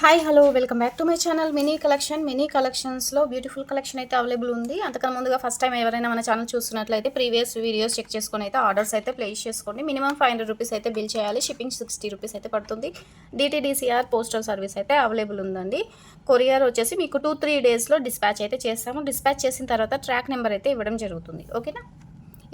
Hi hello welcome back to my channel mini collection mini కలెక్షన్స్లో beautiful collection అయితే available ఉంది. అంతకన్నా ముందుగా ఫస్ట్ టైం ఎవరైనా మన ఛానల్ చూస్తున్నట్లయితే ప్రీవియస్ వీడియోస్ చెక్ చేసుకొని అయితే ఆర్డర్స్ అయితే ప్లేస్ చేసుకోండి. మినిమం ఫైవ్ హండ్రెడ్ రూపీస్ అయితే బిల్ చేయాలి. షిప్పింగ్ సిక్స్టీ రూపీస్ అయితే పడుతుంది. డిటీడీసీఆర్ పోస్టల్ సర్వీస్ అయితే అవైలబుల్ ఉందండి. కొరియర్ వచ్చేసి మీకు టూ త్రీ డేస్లో డిస్పాచ్ అయితే చేస్తాము. డిస్పాచ్ చేసిన తర్వాత ట్రాక్ నెంబర్ అయితే ఇవ్వడం జరుగుతుంది. ఓకేనా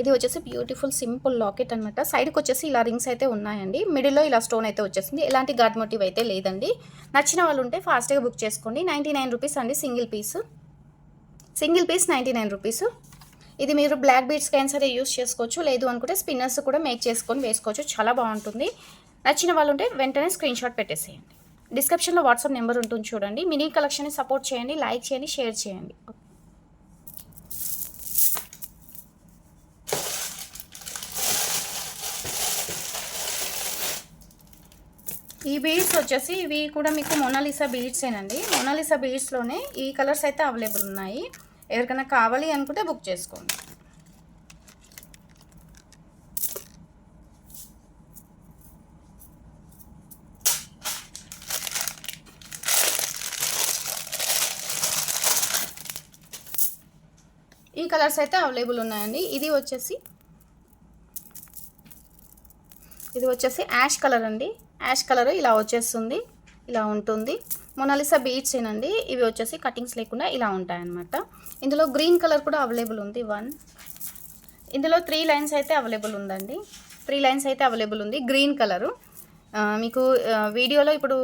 ఇది వచ్చేసి బ్యూటిఫుల్ సింపుల్ లాకెట్ అనమాట సైడ్కి వచ్చేసి ఇలా రింగ్స్ అయితే ఉన్నాయండి. మిడిల్లో ఇలా స్టోన్ అయితే వచ్చేసింది. ఎలాంటి గాడ్ మోటివ్ అయితే లేదండి. నచ్చిన వాళ్ళు ఉంటే ఫాస్ట్గా బుక్ చేసుకోండి. నైంటీ నైన్ రూపీస్ అండి single piece single piece ninety nine rupees ఇది మీరు బ్లాక్ బీడ్స్కి అయినా సరే యూస్ చేసుకోవచ్చు. లేదు అనుకుంటే స్పిన్నర్స్ కూడా మేక్ చేసుకొని వేసుకోవచ్చు. చాలా బాగుంటుంది. నచ్చిన వాళ్ళు ఉంటే వెంటనే స్క్రీన్ షాట్ పెట్టేసేయండి. డిస్క్రిప్షన్లో వాట్సాప్ నెంబర్ ఉంటుంది చూడండి. మినీ కలెక్షన్ని సపోర్ట్ చేయండి. లైక్ చేయండి. షేర్ చేయండి. ఈ బీడ్స్ వచ్చేసి ఇవి కూడా మీకు మొనాలిసా బీడ్సేనండి మొనాలిసా బీడ్స్లోనే ఈ కలర్స్ అయితే అవైలబుల్ ఉన్నాయి. ఎవరికైనా కావాలి అనుకుంటే బుక్ చేసుకోండి. ఈ కలర్స్ అయితే అవైలబుల్ ఉన్నాయండి. ఇది వచ్చేసి ఇది వచ్చేసి యాష్ కలర్ అండి. యాష్ కలర్ ఇలా వచ్చేస్తుంది ఇలా ఉంటుంది. మొనాలిసా బీట్స్ ఏనండి ఇవి వచ్చేసి కటింగ్స్ లేకుండా ఇలా ఉంటాయన్నమాట. ఇందులో గ్రీన్ కలర్ కూడా అవైలబుల్ ఉంది వన్. ఇందులో త్రీ లైన్స్ అయితే అవైలబుల్ ఉందండి. త్రీ లైన్స్ అయితే అవైలబుల్ ఉంది గ్రీన్ కలరు. మీకు వీడియోలో ఇప్పుడు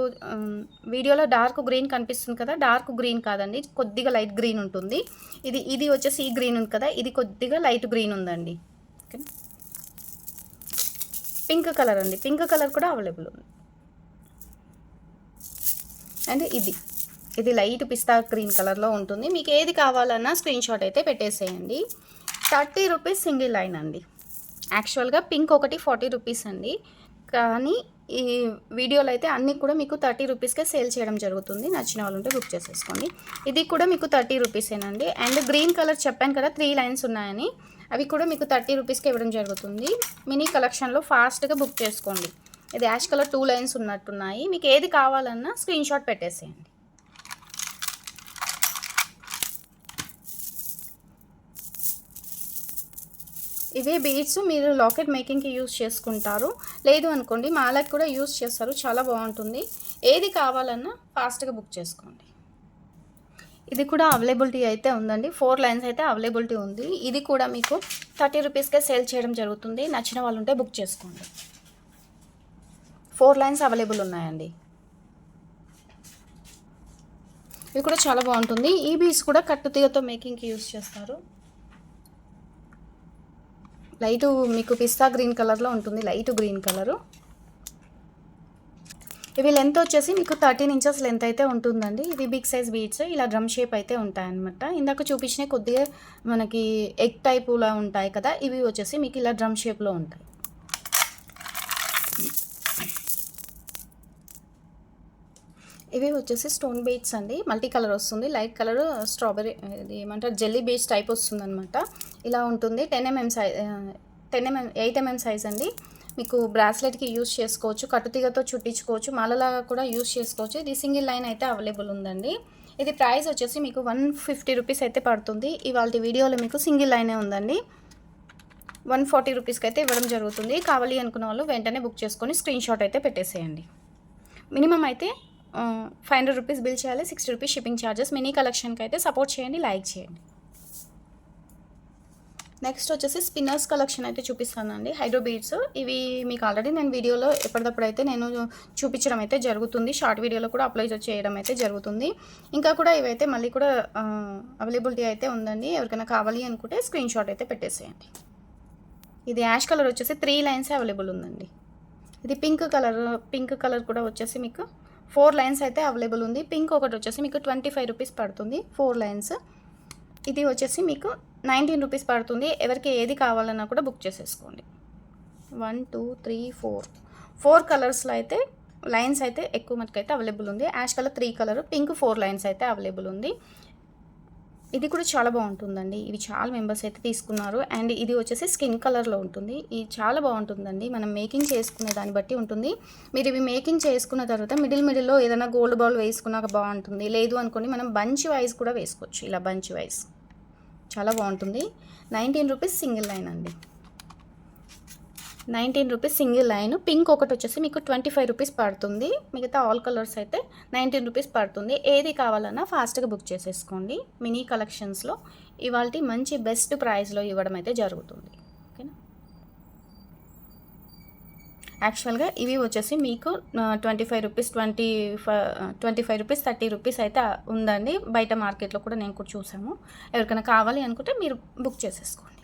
వీడియోలో డార్క్ గ్రీన్ కనిపిస్తుంది కదా డార్క్ గ్రీన్ కాదండి కొద్దిగా లైట్ గ్రీన్ ఉంటుంది. ఇది ఇది వచ్చేసి ఈ గ్రీన్ ఉంది కదా ఇది కొద్దిగా లైట్ గ్రీన్ ఉందండి. ఓకేనా? పింక్ కలర్ అండి. పింక్ కలర్ కూడా అవైలబుల్ ఉంది. అండ్ ఇది. ఇది లైట్ పిస్తా గ్రీన్ కలర్లో ఉంటుంది. మీకు ఏది కావాలన్నా స్క్రీన్ షాట్ అయితే పెట్టేసేయండి. థర్టీ రూపీస్ సింగిల్ లైన్ అండి. యాక్చువల్గా పింక్ ఒకటి ఫార్టీ రూపీస్ అండి. కానీ ఈ వీడియోలో అయితే అన్నీ కూడా మీకు థర్టీ రూపీస్కే సేల్ చేయడం జరుగుతుంది. నచ్చిన వాళ్ళు ఉంటే బుక్ చేసేసుకోండి. ఇది కూడా మీకు థర్టీ రూపీసేనండి. అండ్ గ్రీన్ కలర్ చెప్పాను కదా త్రీ లైన్స్ ఉన్నాయని. అవి కూడా మీకు థర్టీ రూపీస్కి ఇవ్వడం జరుగుతుంది. మినీ కలెక్షన్లో ఫాస్ట్గా బుక్ చేసుకోండి. ఇది యాష్ కలర్ టూ లైన్స్ ఉన్నట్టున్నాయి. మీకు ఏది కావాలన్నా స్క్రీన్ షాట్ పెట్టేసేయండి. ఇవే బీడ్స్ మీరు లాకెట్ మేకింగ్కి యూస్ చేసుకుంటారు. లేదు అనుకోండి మాలకు కూడా యూస్ చేస్తారు. చాలా బాగుంటుంది. ఏది కావాలన్నా ఫాస్ట్గా బుక్ చేసుకోండి. ఇది కూడా అవైలబిలిటీ అయితే ఉందండి. ఫోర్ లైన్స్ అయితే అవైలబిలిటీ ఉంది. ఇది కూడా మీకు థర్టీ రూపీస్కే సేల్ చేయడం జరుగుతుంది. నచ్చిన వాళ్ళు ఉంటే బుక్ చేసుకోండి. ఫోర్ లైన్స్ అవైలబుల్ ఉన్నాయండి. ఇవి కూడా చాలా బాగుంటుంది. E ఈ బీస్ కూడా కట్టుతీగతో మేకింగ్కి యూస్ చేస్తారు. లైట్ మీకు పిస్తా గ్రీన్ కలర్లో ఉంటుంది లైట్ గ్రీన్ కలరు. ఇవి లెంత్ వచ్చేసి మీకు థర్టీన్ ఇంచెస్ లెంత్ అయితే ఉంటుందండి. ఇవి బిగ్ సైజ్ బీడ్స్ ఇలా డ్రమ్ షేప్ అయితే ఉంటాయన్నమాట. ఇందాక చూపించిన కొద్దిగా మనకి ఎగ్ టైపులా ఉంటాయి కదా ఇవి వచ్చేసి మీకు ఇలా డ్రమ్ షేప్లో ఉంటాయి. ఇవి వచ్చేసి స్టోన్ బీడ్స్ అండి. మల్టీ కలర్ వస్తుంది. లైట్ కలర్ స్ట్రాబెరీ ఏమంటారు? జెల్లీ బీడ్స్ టైప్ వస్తుంది అనమాట ఇలా ఉంటుంది. Ten mm size ten mm eight mm size అండి. మీకు బ్రాస్లెట్కి యూస్ చేసుకోవచ్చు. కట్టుతీగతో చుట్టించుకోవచ్చు. మాలలాగా కూడా యూస్ చేసుకోవచ్చు. ఇది సింగిల్ లైన్ అయితే అవైలబుల్ ఉందండి. ఇది ప్రైస్ వచ్చేసి మీకు వన్ ఫిఫ్టీ రూపీస్ అయితే పడుతుంది. ఇవాళ వీడియోలో మీకు సింగిల్ లైనే ఉందండి. వన్ ఫార్టీ రూపీస్కి అయితే ఇవ్వడం జరుగుతుంది. కావాలి అనుకున్న వాళ్ళు వెంటనే బుక్ చేసుకొని స్క్రీన్ షాట్ అయితే పెట్టేసేయండి. మినిమం అయితే ఫైవ్ హండ్రెడ్ రూపీస్ బిల్ చేయాలి. Sixty rupees shipping charges. Mini కలెక్షన్కి అయితే సపోర్ట్ చేయండి. లైక్ చేయండి. నెక్స్ట్ వచ్చేసి స్పిన్నర్స్ కలెక్షన్ అయితే చూపిస్తానండి. హైడ్రో బీడ్స్ ఇవి మీకు ఆల్రెడీ నేను వీడియోలో ఎప్పటికప్పుడు అయితే నేను చూపించడం అయితే జరుగుతుంది. షార్ట్ వీడియోలో కూడా అప్లై చేయడం అయితే జరుగుతుంది. ఇంకా కూడా ఇవైతే మళ్ళీ కూడా అవైలబిలిటీ అయితే ఉందండి. ఎవరికైనా కావాలి అనుకుంటే స్క్రీన్ షాట్ అయితే పెట్టేసేయండి. ఇది యాష్ కలర్ వచ్చేసి త్రీ లైన్స్ అవైలబుల్ ఉందండి. ఇది పింక్ కలర్ పింక్ కలర్ కూడా వచ్చేసి మీకు ఫోర్ లైన్స్ అయితే అవైలబుల్ ఉంది. పింక్ ఒకటి వచ్చేసి మీకు ట్వంటీ ఫైవ్ రూపీస్ పడుతుంది. ఫోర్ లైన్స్ ఇది వచ్చేసి మీకు నైన్టీన్ రూపీస్ పడుతుంది. ఎవరికి ఏది కావాలన్నా కూడా బుక్ చేసేసుకోండి. One two three four. Four కలర్స్లో అయితే లైన్స్ అయితే ఎక్కువ మనకైతే అయితే అవైలబుల్ ఉంది. Ash colour three colour pink four lines అయితే అవైలబుల్ ఉంది. ఇది కూడా చాలా బాగుంటుందండి. ఇవి చాలా మెంబర్స్ అయితే తీసుకున్నారు. అండ్ ఇది వచ్చేసి స్కిన్ కలర్లో ఉంటుంది. ఇది చాలా బాగుంటుందండి. మనం మేకింగ్ చేసుకునే దాన్ని బట్టి ఉంటుంది. మీరు ఇవి మేకింగ్ చేసుకున్న తర్వాత మిడిల్ మిడిల్లో ఏదైనా గోల్డ్ బాల్ వేసుకున్నాక బాగుంటుంది. లేదు అనుకోండి మనం బంచ్ వైజ్ కూడా వేసుకోవచ్చు. ఇలా బంచ్ వైజ్ చాలా బాగుంటుంది. నైన్టీన్ రూపీస్ సింగిల్ లైన్ అండి. Nineteen rupees single line. Pink ఒకటి వచ్చేసి మీకు ట్వంటీ ఫైవ్ రూపీస్ పడుతుంది. మిగతా ఆల్ కలర్స్ అయితే నైన్టీన్ రూపీస్ పడుతుంది. ఏది కావాలన్నా ఫాస్ట్గా బుక్ చేసేసుకోండి. మినీ కలెక్షన్స్లో ఇవాళ మంచి బెస్ట్ ప్రైస్లో ఇవ్వడం అయితే జరుగుతుంది. ఓకేనా? యాక్చువల్గా ఇవి వచ్చేసి మీకు twenty five rupees twenty five twenty five rupees thirty rupees అయితే ఉందండి. బయట మార్కెట్లో కూడా నేను కూడా చూసాము. ఎవరికైనా కావాలి అనుకుంటే మీరు బుక్ చేసేసుకోండి.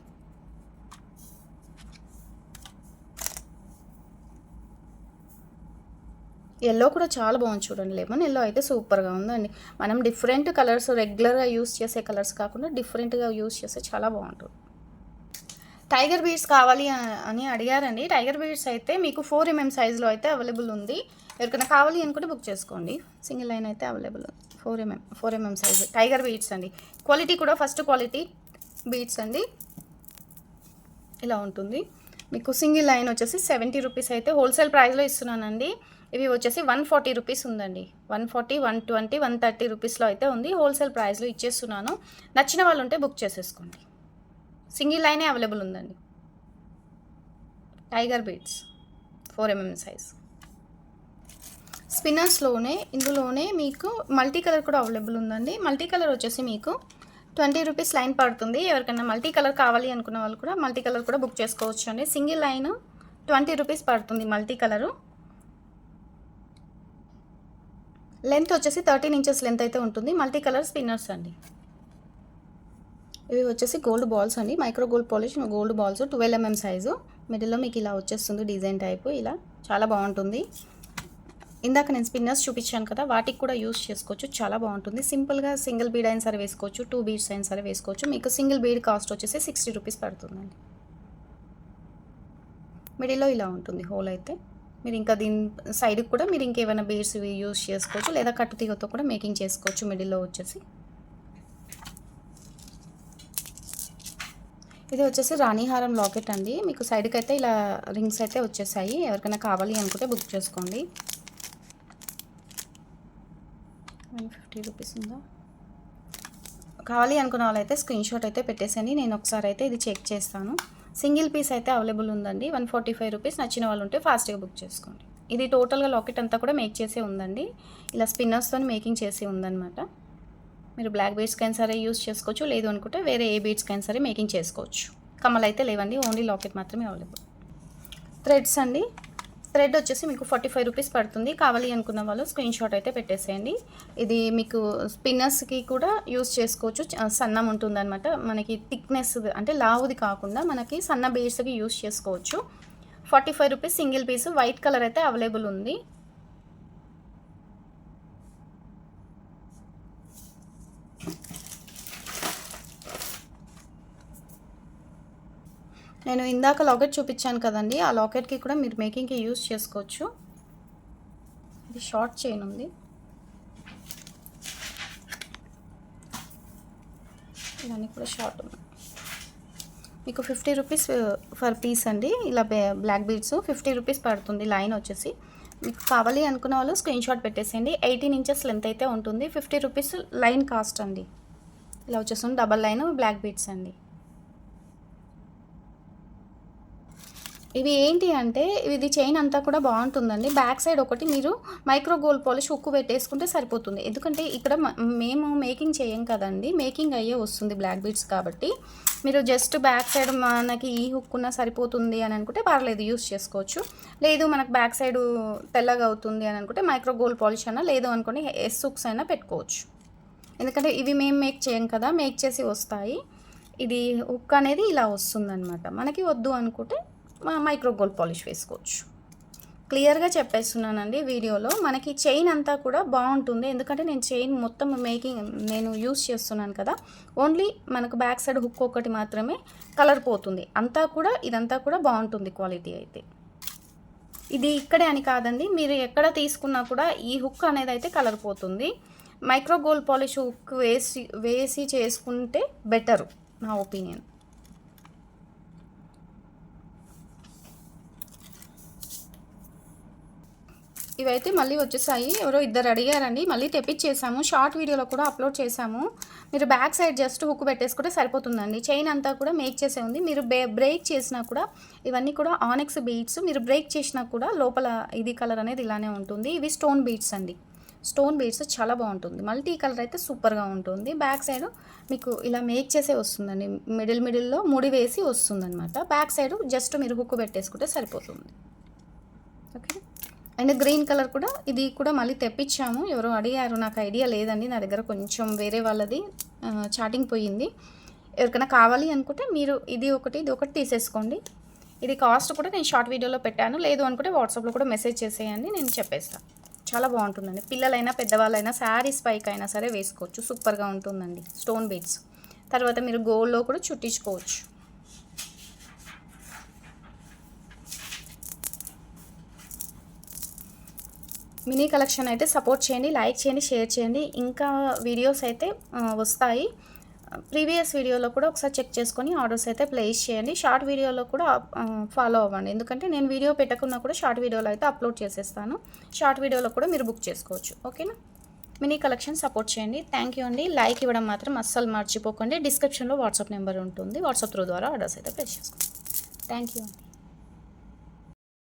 ఎల్లో కూడా చాలా బాగుంది చూడండి. లెమన్ ఎల్లో అయితే సూపర్గా ఉందండి. మనం డిఫరెంట్ కలర్స్ రెగ్యులర్గా యూస్ చేసే కలర్స్ కాకుండా డిఫరెంట్గా యూస్ చేస్తే చాలా బాగుంటుంది. టైగర్ బీడ్స్ కావాలి అని అడిగారండి. టైగర్ బీడ్స్ అయితే మీకు ఫోర్ ఎంఎం సైజులో అయితే అవైలబుల్ ఉంది. ఎవరికైనా కావాలి అనుకుంటే బుక్ చేసుకోండి. సింగిల్ లైన్ అయితే అవైలబుల్ ఉంది. Four mm four mm size tiger beads అండి. క్వాలిటీ కూడా ఫస్ట్ క్వాలిటీ బీడ్స్ అండి. ఇలా ఉంటుంది. మీకు సింగిల్ లైన్ వచ్చేసి సెవెంటీ రూపీస్ అయితే హోల్సేల్ ప్రైస్లో ఇస్తున్నానండి. ఇవి వచ్చేసి వన్ ఫార్టీ రూపీస్ ఉందండి. One forty one twenty one thirty రూపీస్లో అయితే ఉంది. హోల్సేల్ ప్రైస్లో ఇచ్చేస్తున్నాను. నచ్చిన వాళ్ళు ఉంటే బుక్ చేసేసుకోండి. సింగిల్ లైనే అవైలబుల్ ఉందండి. Tiger beads four mm size. స్పిన్నర్స్లోనే ఇందులోనే మీకు మల్టీ కలర్ కూడా అవైలబుల్ ఉందండి. మల్టీ కలర్ వచ్చేసి మీకు ట్వంటీ రూపీస్ లైన్ పడుతుంది. ఎవరికైనా మల్టీ కలర్ కావాలి అనుకున్న వాళ్ళు కూడా మల్టీ కలర్ కూడా బుక్ చేసుకోవచ్చు అండి సింగిల్ లైన్ ట్వంటీ రూపీస్ పడుతుంది మల్టీ కలరు. లెంత్ వచ్చేసి థర్టీన్ ఇంచెస్ లెంత్ అయితే ఉంటుంది. మల్టీ కలర్ స్పిన్నర్స్ అండి. ఇవి వచ్చేసి గోల్డ్ బాల్స్ అండి. Micro gold polish gold balls twelve mm size. మిడిల్లో మీకు ఇలా వచ్చేస్తుంది డిజైన్ టైపు. ఇలా చాలా బాగుంటుంది. ఇందాక నేను స్పిన్నర్స్ చూపించాను కదా వాటికి కూడా యూస్ చేసుకోవచ్చు. చాలా బాగుంటుంది. సింపుల్గా సింగిల్ బీడ్ అయిన సరే వేసుకోవచ్చు టూ బీడ్స్ అయిన సరే వేసుకోవచ్చు. మీకు సింగిల్ బీడ్ కాస్ట్ వచ్చేసి సిక్స్టీ రూపీస్ పడుతుందండి. మిడిల్లో ఇలా ఉంటుంది హోల్ అయితే. మీరు ఇంకా దీని సైడ్కి కూడా మీరు ఇంకేమైనా బీడ్స్ యూస్ చేసుకోవచ్చు లేదా కట్టు తీగతో కూడా మేకింగ్ చేసుకోవచ్చు మిడిల్లో వచ్చేసి. ఇది వచ్చేసి రాణిహారం లాకెట్ అండి. మీకు సైడ్కి అయితే ఇలా రింగ్స్ అయితే వచ్చేసాయి. ఎవరికైనా కావాలి అనుకుంటే బుక్ చేసుకోండి. వన్ ఫిఫ్టీ రూపీస్ ఉందా? కావాలి అనుకున్న వాళ్ళైతే స్క్రీన్ షాట్ అయితే పెట్టేసండి నేను ఒకసారి అయితే ఇది చెక్ చేస్తాను. సింగిల్ పీస్ అయితే అవైలబుల్ ఉందండి. One forty five rupees. నచ్చిన వాళ్ళు ఉంటే ఫాస్ట్గా బుక్ చేసుకోండి. ఇది టోటల్గా లాకెట్ అంతా కూడా మేక్ చేసే ఉందండి. ఇలా స్పిన్నర్స్తో మేకింగ్ చేసి ఉందన్నమాట. మీరు బ్లాక్ బీడ్స్కి అయినా సరే యూస్ చేసుకోవచ్చు. లేదు అనుకుంటే వేరే ఏ బీడ్స్కి అయినా సరే మేకింగ్ చేసుకోవచ్చు. కమ్మలు అయితే లేవండి. ఓన్లీ లాకెట్ మాత్రమే అవైలబుల్. థ్రెడ్స్ అండి. థ్రెడ్ వచ్చేసి మీకు ఫార్టీ ఫైవ్ రూపీస్ పడుతుంది. కావాలి అనుకున్న వాళ్ళు స్క్రీన్ షాట్ అయితే పెట్టేసేయండి. ఇది మీకు స్పిన్నర్స్కి కూడా యూస్ చేసుకోవచ్చు. సన్నం సన్నం ఉంటుందన్నమాట. మనకి థిక్నెస్ అంటే లావుది కాకుండా మనకి సన్న బేస్కి యూస్ చేసుకోవచ్చు. Forty five rupees single piece white colour అయితే అవైలబుల్ ఉంది. నేను ఇందాక లాకెట్ చూపించాను కదండి ఆ లాకెట్కి కూడా మీరు మేకింగ్కి యూస్ చేసుకోవచ్చు. ఇది షార్ట్ చైన్ ఉంది. ఇవన్నీ కూడా షార్ట్ ఉంది. మీకు ఫిఫ్టీ రూపీస్ ఫర్ పీస్ అండి ఇలా బ్లాక్ బీడ్స్ ఫిఫ్టీ రూపీస్ పడుతుంది లైన్ వచ్చేసి. మీకు కావాలి అనుకున్న వాళ్ళు స్క్రీన్ షాట్ పెట్టేసేయండి. ఎయిటీన్ ఇంచెస్ లెంత్ అయితే ఉంటుంది. ఫిఫ్టీ రూపీస్ లైన్ కాస్ట్ అండి. ఇలా వచ్చేస్తుంది డబల్ లైన్ బ్లాక్ బీడ్స్ అండి. ఇవి ఏంటి అంటే ఇది చైన్ అంతా కూడా బాగుంటుందండి. బ్యాక్ సైడ్ ఒకటి మీరు మైక్రో గోల్డ్ పాలిష్ ఉక్కు పెట్టేసుకుంటే సరిపోతుంది. ఎందుకంటే ఇక్కడ మేము మేకింగ్ చేయం కదండి. మేకింగ్ అయ్యే వస్తుంది బ్లాక్ బీడ్స్ కాబట్టి. మీరు జస్ట్ బ్యాక్ సైడ్ మనకి ఈ హుక్ ఉన్న సరిపోతుంది అని అనుకుంటే పర్లేదు యూస్ చేసుకోవచ్చు. లేదు మనకు బ్యాక్ సైడ్ తెల్లగా అవుతుంది అని అనుకుంటే మైక్రో గోల్డ్ పాలిష్ అయినా లేదు అనుకుంటే ఎస్ హుక్స్ అయినా పెట్టుకోవచ్చు. ఎందుకంటే ఇవి మేము మేక్ చేయం కదా మేక్ చేసి వస్తాయి. ఇది హుక్ అనేది ఇలా వస్తుందన్నమాట. మనకి వద్దు అనుకుంటే మైక్రో గోల్డ్ పాలిష్ వేసుకోవచ్చు. క్లియర్గా చెప్పేస్తున్నానండి వీడియోలో. మనకి చైన్ అంతా కూడా బాగుంటుంది. ఎందుకంటే నేను చైన్ మొత్తం మేకింగ్ నేను యూస్ చేస్తున్నాను కదా. ఓన్లీ మనకు బ్యాక్ సైడ్ హుక్ ఒకటి మాత్రమే కలర్ పోతుంది. అంతా కూడా ఇదంతా కూడా బాగుంటుంది క్వాలిటీ అయితే. ఇది ఇక్కడే అని కాదండి. మీరు ఎక్కడ తీసుకున్నా కూడా ఈ హుక్ అనేది అయితే కలర్ పోతుంది. మైక్రో గోల్డ్ పాలిష్ హుక్ వేసి వేసి చేసుకుంటే బెటరు నా ఒపీనియన్ ఇవైతే మళ్ళీ వచ్చేసాయి. ఎవరో ఇద్దరు అడిగారండి. మళ్ళీ తెప్పించేసాము. షార్ట్ వీడియోలో కూడా అప్లోడ్ చేసాము. మీరు బ్యాక్ సైడ్ జస్ట్ హుక్ పెట్టేసుకుంటే సరిపోతుందండి. చైన్ అంతా కూడా మేక్ చేసే ఉంది. మీరు బే బ్రేక్ చేసినా కూడా ఇవన్నీ కూడా ఆనెక్స్ బీడ్స్ మీరు బ్రేక్ చేసినా కూడా లోపల ఇది కలర్ అనేది ఇలానే ఉంటుంది. ఇవి స్టోన్ బీడ్స్ అండి. స్టోన్ బీడ్స్ చాలా బాగుంటుంది. మల్టీ కలర్ అయితే సూపర్గా ఉంటుంది. బ్యాక్ సైడ్ మీకు ఇలా మేక్ చేసే వస్తుందండి. మిడిల్ మిడిల్లో ముడి వేసి వస్తుందన్నమాట. బ్యాక్ సైడ్ జస్ట్ మీరు హుక్ పెట్టేసుకుంటే సరిపోతుంది. ఓకే అండ్ గ్రీన్ కలర్ కూడా ఇది కూడా మళ్ళీ తెప్పించాము. ఎవరో అడిగారు నాకు ఐడియా లేదండి నా దగ్గర కొంచెం వేరే వాళ్ళది చాటింగ్ పోయింది. ఎవరికైనా కావాలి అనుకుంటే మీరు ఇది ఒకటి ఇది ఒకటి తీసేసుకోండి. ఇది కాస్ట్ కూడా నేను షార్ట్ వీడియోలో పెట్టాను. లేదు అనుకుంటే వాట్సాప్లో కూడా మెసేజ్ చేసేయండి నేను చెప్పేస్తాను చాలా బాగుంటుందండి. పిల్లలైనా పెద్దవాళ్ళైనా శారీస్ పైకి అయినా సరే వేసుకోవచ్చు. సూపర్గా ఉంటుందండి. Stone beads. తర్వాత మీరు గోల్డ్లో కూడా చుట్టించుకోవచ్చు. మినీ కలెక్షన్ అయితే సపోర్ట్ చేయండి లైక్ చేయండి షేర్ చేయండి. ఇంకా వీడియోస్ అయితే వస్తాయి. ప్రీవియస్ వీడియోలో కూడా ఒకసారి చెక్ చేసుకొని ఆర్డర్స్ అయితే ప్లేస్ చేయండి. షార్ట్ వీడియోలో కూడా ఫాలో అవ్వండి. ఎందుకంటే నేను వీడియో పెట్టకున్నా కూడా షార్ట్ వీడియోలో అయితే అప్లోడ్ చేసేస్తాను. షార్ట్ వీడియోలో కూడా మీరు బుక్ చేసుకోవచ్చు. ఓకేనా? మినీ కలెక్షన్ సపోర్ట్ చేయండి. థ్యాంక్ యూ అండి. లైక్ ఇవ్వడం మాత్రం అస్సలు మర్చిపోకండి. డిస్క్రిప్షన్లో వాట్సాప్ నెంబర్ ఉంటుంది. వాట్సాప్ త్రూ ద్వారా ఆర్డర్స్ అయితే ప్లేస్ చేసుకోండి థ్యాంక్ యూ అండి.